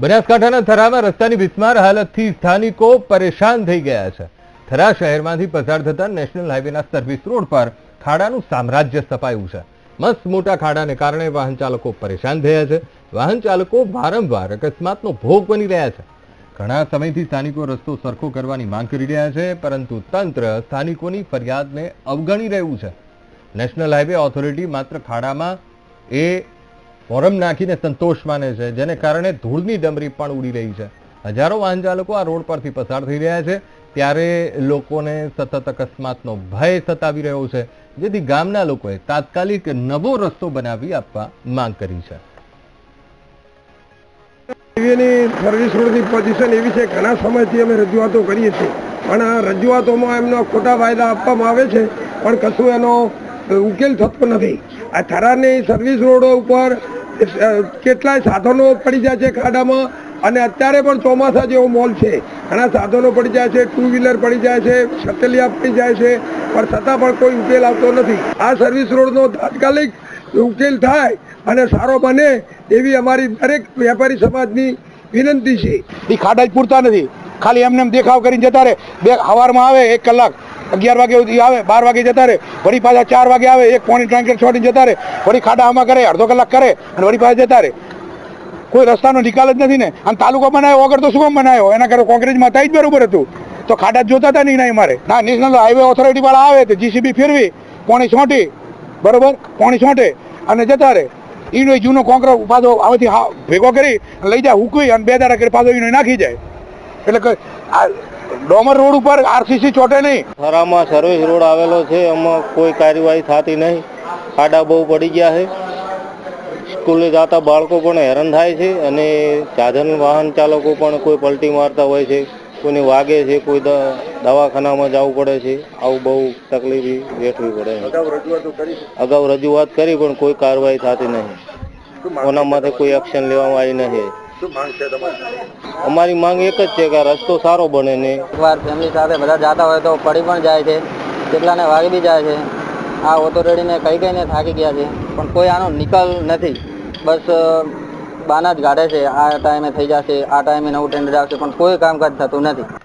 બનાસકાંઠાના થરામાં રસ્તાની બિસ્માર હાલતથી સ્થાનિકો પરેશાન થઈ ગયા છે. થરા શહેરમાંથી પસાર થતા નેશનલ હાઈવેના સર્વિસ રોડ પર ખાડાનું સામ્રાજ્ય સ્થપાયું છે. મસ્ત મોટા ખાડાને કારણે વાહન ચાલકો પરેશાન થયા છે. વાહન ચાલકો વારંવાર અકસ્માતનો ભોગ બની રહ્યા છે. ઘણા સમયથી સ્થાનિકો રસ્તો સરખો કરવાની માંગ કરી રહ્યા છે, પરંતુ તંત્ર સ્થાનિકોની ફરિયાદને અવગણી રહ્યું છે. નેશનલ હાઈવે ઓથોરિટી માત્ર ખાડામાં એ ફોરમ નાખીને સંતોષ માને છે, જેને કારણે ધૂળની ડમરી પણ ઉડી રહી છે. હજારો વાહન આ રોડ પરથી પસાર થઈ રહ્યા છે. ત્યારે લોકોને સતત અકસ્માતનો ભય સતાવી રહ્યો છે, જેથી ગામના લોકોએ તાત્કાલિક નવો રસ્તો બનાવી આપવા માંગ કરી છે. હાઈવેની સર્વિસ રોડની પોઝિશન એવી છે, ઘણા સમયથી અમે રજૂઆતો કરીએ છીએ. પણ આ રજૂઆતોમાં એમનો ખોટા વાયદા આપવામાં આવે છે, પણ કશું એનો ઉકેલ થતો નથી. આ થરારની સર્વિસ રોડ ઉપર કેટલાય સાધનો પડી જાય છે ખાડામાં અને અત્યારે પણ ચોમાસા જેવો મોલ છે. ઘણા સાધનો પડી જાય છે ટુ વ્હીલર પડી જાય છે, છતલિયા પડી જાય છે, પણ છતાં પણ કોઈ ઉકેલ આવતો નથી. આ સર્વિસ રોડનો તાત્કાલિક ઉકેલ થાય અને સારો બને એવી અમારી દરેક વેપારી સમાજની વિનંતી છે. એ ખાડા જ પૂરતા નથી. ખાલી એમને દેખાવ કરીને જતા રહે. બે સવારમાં આવે, એક કલાક. અગિયાર વાગે સુધી આવે, બાર વાગે જતા રહે, વળી પાછા ચાર વાગે આવે, એક પોણી ટ્રાન્કેટ છોડીને જતા રહે, વળી ખાડા આમાં કરે, અડધો કલાક કરે, અને વળી પાછા જતા રહે. કોઈ રસ્તાનો નિકાલ જ નથી ને. અને તાલુકો બનાવ્યો વગર તો શું કામ બનાવ્યો? એના કરે કોંગ્રેસમાં થાય જ બરોબર હતું. તો ખાડા જોતા હતા નહીં નહીં મારે ના નેશનલ હાઈવે ઓથોરિટી વાળા આવે તો જીસીબી ફેરવી, પોણી છોંટી, બરોબર? પોણી છોંટે, અને જતા રહે. ઈનો જૂનો કોંકરો પાછો આમાંથી ભેગો કરી લઈ જાય, હુકવી, અને બે દાડા કરી પાછો ઈનો નાખી જાય. એટલે આ ડોમર રોડ ઉપર આરસીસી ચોટે નહીં. ખરામાં સર્વિસ રોડ આવેલો છે એમાં કોઈ કાર્યવાહી થતી નહીં. ખાડા બહુ પડી ગયા છે. સ્કૂલે જતા બાળકો પણ હેરાન થાય છે અને સાધન વાહન ચાલકો પણ કોઈ પલટી મારતા હોય છે કોઈને વાગે છે કોઈ દવાખાનામાં જવું પડે છે. આવું બહુ તકલીફ વેઠવી પડે. છે? અગાઉ રજૂઆત કરી પણ કોઈ કાર્યવાહી થતી નહીં. કોના માટે કોઈ એક્શન લેવામાં આવી નથી અમારી માંગ એક જ છે કે રસ્તો સારો બને ને. એકવાર ફેમિલી સાથે બધા જતા હોય તો પડી પણ જાય છે કેટલાને વાગી બી જાય છે. આ ઓથોરિટીને કઈ કઈને થાકી ગયા છે પણ કોઈ આનો નિકાલ નથી. બસ બાના જ ગાઢે છે આ ટાઈમે થઈ જશે આ ટાઈમે નવું ટેન્ડર આવશે પણ કોઈ કામકાજ થતું નથી.